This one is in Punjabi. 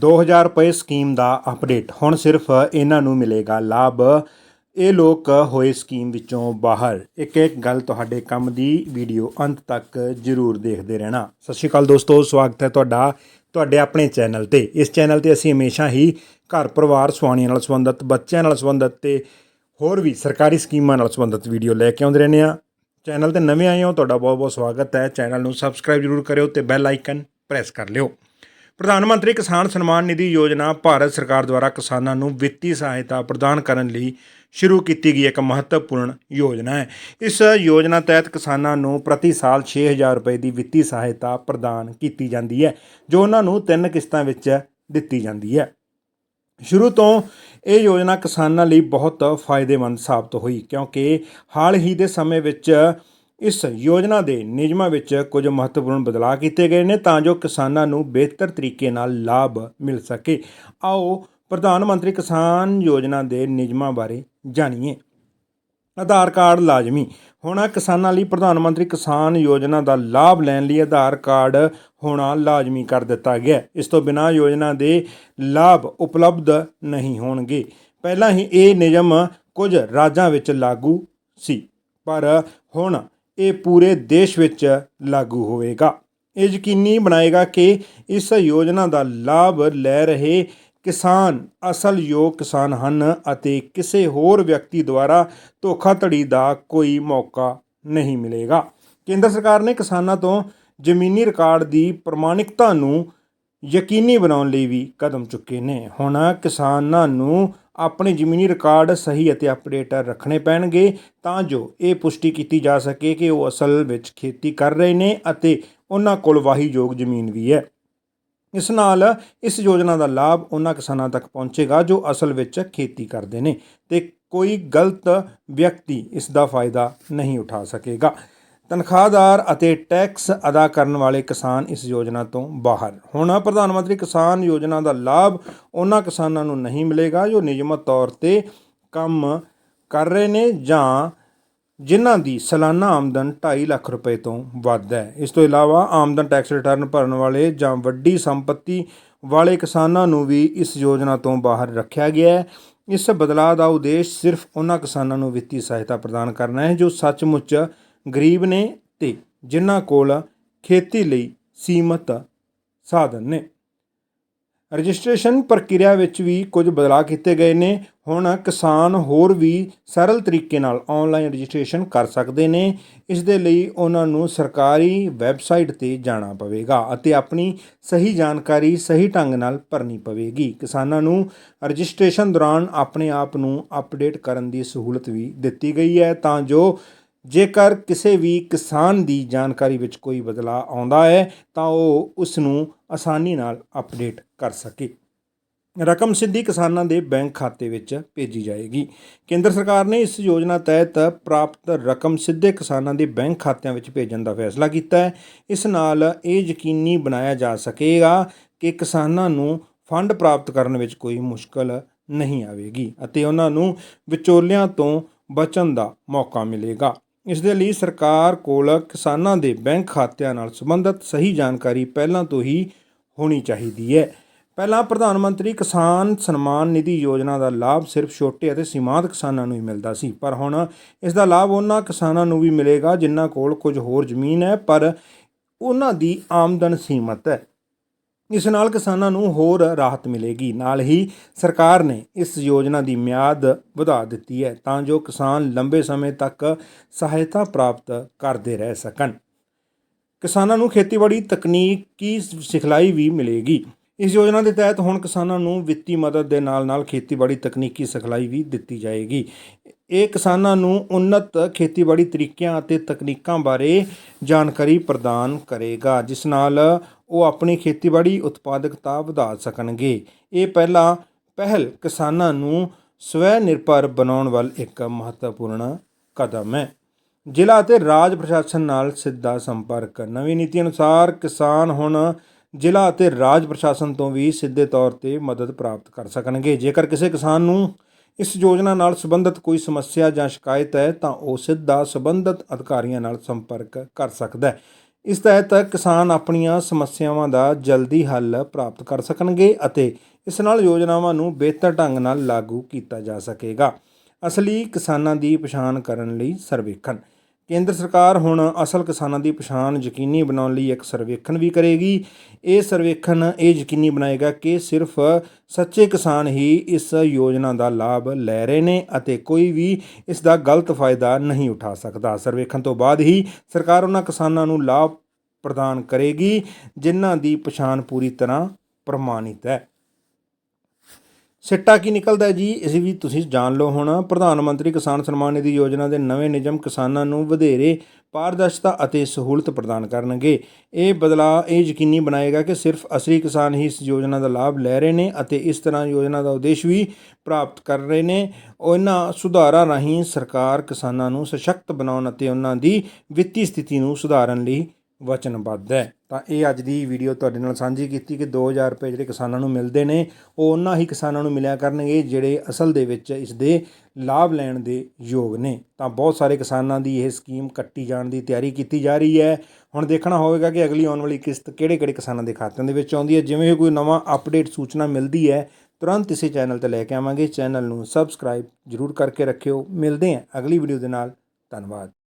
2000 ਰੁਪਏ ਸਕੀਮ ਦਾ ਅਪਡੇਟ। ਹੁਣ ਸਿਰਫ ਇਹਨਾਂ ਨੂੰ ਮਿਲੇਗਾ ਲਾਭ। ਇਹ ਲੋਕ ਹੋਏ ਸਕੀਮ ਵਿੱਚੋਂ ਬਾਹਰ। ਇੱਕ ਇੱਕ ਗੱਲ ਤੁਹਾਡੇ ਕੰਮ ਦੀ ਵੀਡੀਓ ਅੰਤ ਤੱਕ ਜਰੂਰ ਦੇਖਦੇ ਰਹਿਣਾ। ਸਤਿ ਸ਼੍ਰੀ ਅਕਾਲ ਦੋਸਤੋ, ਸਵਾਗਤ ਹੈ ਤੁਹਾਡਾ ਤੁਹਾਡੇ ਆਪਣੇ ਚੈਨਲ ਤੇ। ਇਸ ਚੈਨਲ ਤੇ ਅਸੀਂ ਹਮੇਸ਼ਾ ਹੀ ਘਰ ਪਰਿਵਾਰ ਸੁਆਣੀਆਂ ਨਾਲ ਸੰਬੰਧਿਤ, ਬੱਚਿਆਂ ਨਾਲ ਸੰਬੰਧਿਤ ਤੇ ਹੋਰ ਵੀ ਸਰਕਾਰੀ ਸਕੀਮਾਂ ਨਾਲ ਸੰਬੰਧਿਤ ਵੀਡੀਓ ਲੈ ਕੇ ਆਉਂਦੇ ਰਹਿੰਦੇ ਆ ਚੈਨਲ ਤੇ ਨਵੇਂ ਆਏ ਹੋ, ਤੁਹਾਡਾ ਬਹੁਤ ਬਹੁਤ ਸਵਾਗਤ ਹੈ। ਚੈਨਲ ਨੂੰ ਸਬਸਕ੍ਰਾਈਬ ਜਰੂਰ ਕਰਿਓ ਤੇ ਬੈਲ ਆਈਕਨ ਪ੍ਰੈਸ ਕਰ ਲਿਓ। ਪ੍ਰਧਾਨ ਮੰਤਰੀ ਕਿਸਾਨ ਸਨਮਾਨ ਨਿਧੀ ਯੋਜਨਾ ਭਾਰਤ ਸਰਕਾਰ ਦੁਆਰਾ ਕਿਸਾਨਾਂ ਨੂੰ ਵਿੱਤੀ ਸਹਾਇਤਾ ਪ੍ਰਦਾਨ ਕਰਨ ਲਈ ਸ਼ੁਰੂ ਕੀਤੀ ਗਈ ਇੱਕ ਮਹੱਤਵਪੂਰਨ ਯੋਜਨਾ ਹੈ। ਇਸ ਯੋਜਨਾ ਤਹਿਤ ਕਿਸਾਨਾਂ ਨੂੰ ਪ੍ਰਤੀ ਸਾਲ 6000 ਰੁਪਏ ਦੀ ਵਿੱਤੀ ਸਹਾਇਤਾ ਪ੍ਰਦਾਨ ਕੀਤੀ ਜਾਂਦੀ ਹੈ, ਜੋ ਉਹਨਾਂ ਨੂੰ ਤਿੰਨ ਕਿਸ਼ਤਾਂ ਵਿੱਚ ਦਿੱਤੀ ਜਾਂਦੀ ਹੈ। ਸ਼ੁਰੂ ਤੋਂ ਇਹ ਯੋਜਨਾ ਕਿਸਾਨਾਂ ਲਈ ਬਹੁਤ ਫਾਇਦੇਮੰਦ ਸਾਬਤ ਹੋਈ, ਕਿਉਂਕਿ ਹਾਲ ਹੀ ਦੇ ਸਮੇਂ ਵਿੱਚ ਇਸ ਯੋਜਨਾ ਦੇ ਨਿਯਮਾਂ ਵਿੱਚ ਕੁਝ ਮਹੱਤਵਪੂਰਨ ਬਦਲਾਅ ਕੀਤੇ ਗਏ ਨੇ ਤਾਂ ਜੋ ਕਿਸਾਨਾਂ ਨੂੰ ਬਿਹਤਰ ਤਰੀਕੇ ਨਾਲ ਲਾਭ ਮਿਲ ਸਕੇ। ਆਓ ਪ੍ਰਧਾਨ ਮੰਤਰੀ ਕਿਸਾਨ ਯੋਜਨਾ ਦੇ ਨਿਯਮਾਂ ਬਾਰੇ ਜਾਣੀਏ। ਆਧਾਰ ਕਾਰਡ ਲਾਜ਼ਮੀ। ਹੋਣਾ ਕਿਸਾਨਾਂ ਲਈ ਪ੍ਰਧਾਨ ਮੰਤਰੀ ਕਿਸਾਨ ਯੋਜਨਾ ਦਾ ਲਾਭ ਲੈਣ ਲਈ ਆਧਾਰ ਕਾਰਡ ਹੋਣਾ ਲਾਜ਼ਮੀ ਕਰ ਦਿੱਤਾ ਗਿਆ। ਇਸ ਤੋਂ ਬਿਨਾਂ ਯੋਜਨਾ ਦੇ ਲਾਭ ਉਪਲਬਧ ਨਹੀਂ ਹੋਣਗੇ। ਪਹਿਲਾਂ ਹੀ ਇਹ ਨਿਯਮ ਕੁਝ ਰਾਜਾਂ ਵਿੱਚ ਲਾਗੂ ਸੀ, ਪਰ ਹੁਣ ਇਹ ਪੂਰੇ ਦੇਸ਼ ਵਿੱਚ ਲਾਗੂ ਹੋਵੇਗਾ। ਇਹ ਯਕੀਨੀ ਬਣਾਏਗਾ ਕਿ ਇਸ ਯੋਜਨਾ ਦਾ ਲਾਭ ਲੈ ਰਹੇ ਕਿਸਾਨ ਅਸਲ ਯੋਗ ਕਿਸਾਨ ਹਨ ਅਤੇ ਕਿਸੇ ਹੋਰ ਵਿਅਕਤੀ ਦੁਆਰਾ ਧੋਖਾਧੜੀ ਦਾ ਕੋਈ ਮੌਕਾ ਨਹੀਂ ਮਿਲੇਗਾ। ਕੇਂਦਰ ਸਰਕਾਰ ਨੇ ਕਿਸਾਨਾਂ ਤੋਂ ਜ਼ਮੀਨੀ ਰਿਕਾਰਡ ਦੀ ਪ੍ਰਮਾਣਿਕਤਾ ਨੂੰ ਯਕੀਨੀ ਬਣਾਉਣ ਲਈ ਵੀ ਕਦਮ ਚੁੱਕੇ ਨੇ। ਹੁਣ ਕਿਸਾਨਾਂ ਨੂੰ ਆਪਣੇ ਜ਼ਮੀਨੀ ਰਿਕਾਰਡ ਸਹੀ ਅਤੇ ਅਪਡੇਟ ਰੱਖਣੇ ਪੈਣਗੇ, ਤਾਂ ਜੋ ਇਹ ਪੁਸ਼ਟੀ ਕੀਤੀ ਜਾ ਸਕੇ ਕਿ ਉਹ ਅਸਲ ਵਿੱਚ ਖੇਤੀ ਕਰ ਰਹੇ ਨੇ ਅਤੇ ਉਹਨਾਂ ਕੋਲ ਵਾਹੀਯੋਗ ਜ਼ਮੀਨ ਵੀ ਹੈ। ਇਸ ਨਾਲ ਇਸ ਯੋਜਨਾ ਦਾ ਲਾਭ ਉਹਨਾਂ ਕਿਸਾਨਾਂ ਤੱਕ ਪਹੁੰਚੇਗਾ ਜੋ ਅਸਲ ਵਿੱਚ ਖੇਤੀ ਕਰਦੇ ਨੇ ਤੇ ਕੋਈ ਗਲਤ ਵਿਅਕਤੀ ਇਸ ਦਾ ਫਾਇਦਾ ਨਹੀਂ ਉਠਾ ਸਕੇਗਾ। ਤਨਖਾਹਦਾਰ ਅਤੇ ਟੈਕਸ ਅਦਾ ਕਰਨ ਵਾਲੇ ਕਿਸਾਨ ਇਸ ਯੋਜਨਾ ਤੋਂ ਬਾਹਰ। ਹੁਣ ਪ੍ਰਧਾਨ ਮੰਤਰੀ ਕਿਸਾਨ ਯੋਜਨਾ ਦਾ ਲਾਭ ਉਹਨਾਂ ਕਿਸਾਨਾਂ ਨੂੰ ਨਹੀਂ ਮਿਲੇਗਾ ਜੋ ਨਿਯਮਤ ਤੌਰ ਤੇ ਕੰਮ ਕਰ ਰਹੇ ਨੇ ਜਾਂ ਜਿਨ੍ਹਾਂ ਦੀ ਸਾਲਾਨਾ ਆਮਦਨ 2.5 ਲੱਖ ਰੁਪਏ ਤੋਂ ਵੱਧ ਹੈ। ਇਸ ਤੋਂ ਇਲਾਵਾ ਆਮਦਨ ਟੈਕਸ ਰਿਟਰਨ ਭਰਨ ਵਾਲੇ ਜਾਂ ਵੱਡੀ ਸੰਪਤੀ ਵਾਲੇ ਕਿਸਾਨਾਂ ਨੂੰ ਵੀ ਇਸ ਯੋਜਨਾ ਤੋਂ ਬਾਹਰ ਰੱਖਿਆ ਗਿਆ ਹੈ। ਇਸ ਬਦਲਾਅ ਦਾ ਉਦੇਸ਼ ਸਿਰਫ ਉਹਨਾਂ ਕਿਸਾਨਾਂ ਨੂੰ ਵਿੱਤੀ ਸਹਾਇਤਾ ਪ੍ਰਦਾਨ ਕਰਨਾ ਹੈ ਜੋ ਸੱਚਮੁੱਚ ਗਰੀਬ ਨੇ ਅਤੇ ਜਿਨ੍ਹਾਂ ਕੋਲ ਖੇਤੀ ਲਈ ਸੀਮਤ ਸਾਧਨ ਨੇ। ਰਜਿਸਟ੍ਰੇਸ਼ਨ ਪ੍ਰਕਿਰਿਆ ਵਿੱਚ ਵੀ ਕੁਝ ਬਦਲਾਅ ਕੀਤੇ ਗਏ ਨੇ। ਹੁਣ ਕਿਸਾਨ ਹੋਰ ਵੀ ਸਰਲ ਤਰੀਕੇ ਨਾਲ ਆਨਲਾਈਨ ਰਜਿਸਟ੍ਰੇਸ਼ਨ ਕਰ ਸਕਦੇ ਨੇ। ਇਸ ਦੇ ਲਈ ਉਹਨਾਂ ਨੂੰ ਸਰਕਾਰੀ ਵੈਬਸਾਈਟ ਤੇ ਜਾਣਾ ਪਵੇਗਾ ਅਤੇ ਆਪਣੀ ਸਹੀ ਜਾਣਕਾਰੀ ਸਹੀ ਢੰਗ ਨਾਲ ਭਰਨੀ ਪਵੇਗੀ। ਕਿਸਾਨਾਂ ਨੂੰ ਰਜਿਸਟ੍ਰੇਸ਼ਨ ਦੌਰਾਨ ਆਪਣੇ ਆਪ ਨੂੰ ਅਪਡੇਟ ਕਰਨ ਦੀ ਸਹੂਲਤ ਵੀ ਦਿੱਤੀ ਗਈ ਹੈ ਤਾਂ ਜੋ ਜੇਕਰ ਕਿਸੇ ਵੀ ਕਿਸਾਨ ਦੀ ਜਾਣਕਾਰੀ ਵਿੱਚ ਕੋਈ ਬਦਲਾਅ ਆਉਂਦਾ ਹੈ, ਤਾਂ ਉਹ ਉਸ ਨੂੰ ਆਸਾਨੀ ਨਾਲ ਅਪਡੇਟ ਕਰ ਸਕੇ। ਰਕਮ ਸਿੱਧੀ ਕਿਸਾਨਾਂ ਦੇ ਬੈਂਕ ਖਾਤੇ ਵਿੱਚ ਭੇਜੀ ਜਾਏਗੀ। ਕੇਂਦਰ ਸਰਕਾਰ ਨੇ ਇਸ ਯੋਜਨਾ ਤਹਿਤ ਪ੍ਰਾਪਤ ਰਕਮ ਸਿੱਧੇ ਕਿਸਾਨਾਂ ਦੇ ਬੈਂਕ ਖਾਤਿਆਂ ਵਿੱਚ ਭੇਜਣ ਦਾ ਫੈਸਲਾ ਕੀਤਾ ਹੈ। ਇਸ ਨਾਲ ਇਹ ਯਕੀਨੀ ਬਣਾਇਆ ਜਾ ਸਕੇਗਾ ਕਿ ਕਿਸਾਨਾਂ ਨੂੰ ਫੰਡ ਪ੍ਰਾਪਤ ਕਰਨ ਵਿੱਚ ਕੋਈ ਮੁਸ਼ਕਲ ਨਹੀਂ ਆਵੇਗੀ ਅਤੇ ਉਹਨਾਂ ਨੂੰ ਵਿਚੋਲਿਆਂ ਤੋਂ ਬਚਣ ਦਾ ਮੌਕਾ ਮਿਲੇਗਾ। ਇਸ ਦੇ ਲਈ ਸਰਕਾਰ ਕੋਲ ਕਿਸਾਨਾਂ ਦੇ ਬੈਂਕ ਖਾਤਿਆਂ ਨਾਲ ਸੰਬੰਧਿਤ ਸਹੀ ਜਾਣਕਾਰੀ ਪਹਿਲਾਂ ਤੋਂ ਹੀ ਹੋਣੀ ਚਾਹੀਦੀ ਹੈ। ਪਹਿਲਾਂ ਪ੍ਰਧਾਨ ਮੰਤਰੀ ਕਿਸਾਨ ਸਨਮਾਨ ਨਿਧੀ ਯੋਜਨਾ ਦਾ ਲਾਭ ਸਿਰਫ ਛੋਟੇ ਅਤੇ ਸੀਮਾਂਤ ਕਿਸਾਨਾਂ ਨੂੰ ਹੀ ਮਿਲਦਾ ਸੀ, ਪਰ ਹੁਣ ਇਸ ਦਾ ਲਾਭ ਉਹਨਾਂ ਕਿਸਾਨਾਂ ਨੂੰ ਵੀ ਮਿਲੇਗਾ ਜਿਨ੍ਹਾਂ ਕੋਲ ਕੁਝ ਹੋਰ ਜ਼ਮੀਨ ਹੈ, ਪਰ ਉਹਨਾਂ ਦੀ ਆਮਦਨ ਸੀਮਤ ਹੈ। ਇਸ ਨਾਲ ਕਿਸਾਨਾਂ ਨੂੰ ਹੋਰ ਰਾਹਤ ਮਿਲੇਗੀ। ਨਾਲ ਹੀ ਸਰਕਾਰ ਨੇ ਇਸ ਯੋਜਨਾ ਦੀ ਮਿਆਦ ਵਧਾ ਦਿੱਤੀ ਹੈ ਤਾਂ ਜੋ ਕਿਸਾਨ ਲੰਬੇ ਸਮੇਂ ਤੱਕ ਸਹਾਇਤਾ ਪ੍ਰਾਪਤ ਕਰਦੇ ਰਹਿ ਸਕਣ। ਕਿਸਾਨਾਂ ਨੂੰ ਖੇਤੀਬਾੜੀ ਤਕਨੀਕੀ ਸਿਖਲਾਈ ਵੀ ਮਿਲੇਗੀ। ਇਸ ਯੋਜਨਾ ਦੇ ਤਹਿਤ ਹੁਣ ਕਿਸਾਨਾਂ ਨੂੰ ਵਿੱਤੀ ਮਦਦ ਦੇ ਨਾਲ-ਨਾਲ ਖੇਤੀਬਾੜੀ ਤਕਨੀਕੀ ਸਿਖਲਾਈ ਵੀ ਦਿੱਤੀ ਜਾਏਗੀ। ਇਹ ਕਿਸਾਨਾਂ ਨੂੰ ਉન્નਤ ਖੇਤੀਬਾੜੀ ਤਰੀਕਿਆਂ ਅਤੇ ਤਕਨੀਕਾਂ ਬਾਰੇ ਜਾਣਕਾਰੀ ਪ੍ਰਦਾਨ ਕਰੇਗਾ, ਜਿਸ ਨਾਲ ਉਹ ਆਪਣੀ ਖੇਤੀਬਾੜੀ ਉਤਪਾਦਕਤਾ ਵਧਾ ਸਕਣਗੇ। ਇਹ ਪਹਿਲਾ ਪਹਿਲ ਕਿਸਾਨਾਂ ਨੂੰ ਸਵੈ ਨਿਰਭਰ ਬਣਾਉਣ ਵੱਲ ਇੱਕ ਮਹੱਤਵਪੂਰਨ ਕਦਮ ਹੈ। ਜ਼ਿਲ੍ਹਾ ਅਤੇ ਰਾਜ ਪ੍ਰਸ਼ਾਸਨ ਨਾਲ ਸਿੱਧਾ ਸੰਪਰਕ। ਨਵੀਂ ਨੀਤੀ ਅਨੁਸਾਰ ਕਿਸਾਨ ਹੁਣ ਜ਼ਿਲ੍ਹਾ ਅਤੇ ਰਾਜ ਪ੍ਰਸ਼ਾਸਨ ਤੋਂ ਵੀ ਸਿੱਧੇ ਤੌਰ ਤੇ ਮਦਦ ਪ੍ਰਾਪਤ ਕਰ ਸਕਣਗੇ। ਜੇਕਰ ਕਿਸੇ ਕਿਸਾਨ ਨੂੰ ਇਸ ਯੋਜਨਾ ਨਾਲ ਸੰਬੰਧਿਤ ਕੋਈ ਸਮੱਸਿਆ ਜਾਂ ਸ਼ਿਕਾਇਤ ਹੈ, ਤਾਂ ਉਹ ਸਿੱਧਾ ਸੰਬੰਧਿਤ ਅਧਿਕਾਰੀਆਂ ਨਾਲ ਸੰਪਰਕ ਕਰ ਸਕਦਾ ਹੈ। ਇਸ ਤਹਿਤ ਕਿਸਾਨ ਆਪਣੀਆਂ ਸਮੱਸਿਆਵਾਂ ਦਾ ਜਲਦੀ ਹੱਲ ਪ੍ਰਾਪਤ ਕਰ ਸਕਣਗੇ ਅਤੇ ਇਸ ਨਾਲ ਯੋਜਨਾਵਾਂ ਨੂੰ ਬਿਹਤਰ ਢੰਗ ਨਾਲ ਲਾਗੂ ਕੀਤਾ ਜਾ ਸਕੇਗਾ। ਅਸਲੀ ਕਿਸਾਨਾਂ ਦੀ ਪਛਾਣ ਕਰਨ ਲਈ ਸਰਵੇਖਣ। ਕੇਂਦਰ ਸਰਕਾਰ ਹੁਣ ਅਸਲ ਕਿਸਾਨਾਂ ਦੀ ਪਛਾਣ ਯਕੀਨੀ ਬਣਾਉਣ ਲਈ ਇੱਕ ਸਰਵੇਖਣ ਵੀ ਕਰੇਗੀ। ਇਹ ਸਰਵੇਖਣ ਇਹ ਯਕੀਨੀ ਬਣਾਏਗਾ ਕਿ ਸਿਰਫ ਸੱਚੇ ਕਿਸਾਨ ਹੀ ਇਸ ਯੋਜਨਾ ਦਾ ਲਾਭ ਲੈ ਰਹੇ ਨੇ ਅਤੇ ਕੋਈ ਵੀ ਇਸ ਦਾ ਗਲਤ ਫਾਇਦਾ ਨਹੀਂ ਉਠਾ ਸਕਦਾ। ਸਰਵੇਖਣ ਤੋਂ ਬਾਅਦ ਹੀ ਸਰਕਾਰ ਉਹਨਾਂ ਕਿਸਾਨਾਂ ਨੂੰ ਲਾਭ ਪ੍ਰਦਾਨ ਕਰੇਗੀ, ਜਿਨ੍ਹਾਂ ਦੀ ਪਛਾਣ ਪੂਰੀ ਤਰ੍ਹਾਂ ਪ੍ਰਮਾਣਿਤ ਹੈ। ਸਿੱਟਾ ਕੀ ਨਿਕਲਦਾ ਹੈ ਜੀ? ਇਸ ਵੀ ਤੁਸੀਂ ਜਾਣ ਲਓ ਹੁਣ। ਪ੍ਰਧਾਨ ਮੰਤਰੀ ਕਿਸਾਨ ਸਨਮਾਨ ਨਿਧੀ ਯੋਜਨਾ ਦੇ ਨਵੇਂ ਨਿਯਮ ਕਿਸਾਨਾਂ ਨੂੰ ਵਧੇਰੇ ਪਾਰਦਰਸ਼ਤਾ ਅਤੇ ਸਹੂਲਤ ਪ੍ਰਦਾਨ ਕਰਨਗੇ। ਇਹ ਬਦਲਾਅ ਇਹ ਯਕੀਨੀ ਬਣਾਏਗਾ ਕਿ ਸਿਰਫ ਅਸਲੀ ਕਿਸਾਨ ਹੀ ਇਸ ਯੋਜਨਾ ਦਾ ਲਾਭ ਲੈ ਰਹੇ ਨੇ ਅਤੇ ਇਸ ਤਰ੍ਹਾਂ ਯੋਜਨਾ ਦਾ ਉਦੇਸ਼ ਵੀ ਪ੍ਰਾਪਤ ਕਰ ਰਹੇ ਨੇ। ਉਹਨਾਂ ਸੁਧਾਰਾਂ ਰਾਹੀਂ ਸਰਕਾਰ ਕਿਸਾਨਾਂ ਨੂੰ ਸਸ਼ਕਤ ਬਣਾਉਣ ਅਤੇ ਉਹਨਾਂ ਦੀ ਵਿੱਤੀ ਸਥਿਤੀ ਨੂੰ ਸੁਧਾਰਨ ਲਈ ਵਚਨਬੱਧ ਹੈ। ਤਾਂ ਇਹ ਅੱਜ ਦੀ ਵੀਡੀਓ ਤੁਹਾਡੇ ਨਾਲ ਸਾਂਝੀ ਕੀਤੀ ਕਿ 2000 ਰੁਪਏ ਜਿਹੜੇ ਕਿਸਾਨਾਂ ਨੂੰ ਮਿਲਦੇ ਨੇ, ਉਹ ਉਹਨਾਂ ਹੀ ਕਿਸਾਨਾਂ ਨੂੰ ਮਿਲਿਆ ਕਰਨਗੇ ਜਿਹੜੇ ਅਸਲ ਦੇ ਵਿੱਚ ਇਸ ਦੇ ਲਾਭ ਲੈਣ ਦੇ ਯੋਗ ਨੇ। ਤਾਂ ਬਹੁਤ ਸਾਰੇ ਕਿਸਾਨਾਂ ਦੀ ਇਹ ਸਕੀਮ ਕੱਟੀ ਜਾਣ ਦੀ ਤਿਆਰੀ ਕੀਤੀ ਜਾ ਰਹੀ ਹੈ। ਹੁਣ ਦੇਖਣਾ ਹੋਵੇਗਾ ਕਿ ਅਗਲੀ ਆਉਣ ਵਾਲੀ ਕਿਸ਼ਤ ਕਿਹੜੇ-ਕਿਹੜੇ ਕਿਸਾਨਾਂ ਦੇ ਖਾਤਿਆਂ ਦੇ ਵਿੱਚ ਆਉਂਦੀ ਹੈ। ਜਿਵੇਂ ਹੀ ਕੋਈ ਨਵਾਂ ਅਪਡੇਟ ਸੂਚਨਾ ਮਿਲਦੀ ਹੈ, ਤੁਰੰਤ ਇਸੇ ਚੈਨਲ ਤੇ ਲੈ ਕੇ ਆਵਾਂਗੇ। ਚੈਨਲ ਨੂੰ ਸਬਸਕ੍ਰਾਈਬ ਜਰੂਰ ਕਰਕੇ ਰੱਖਿਓ। ਮਿਲਦੇ ਹਾਂ ਅਗਲੀ ਵੀਡੀਓ ਦੇ ਨਾਲ। ਧੰਨਵਾਦ।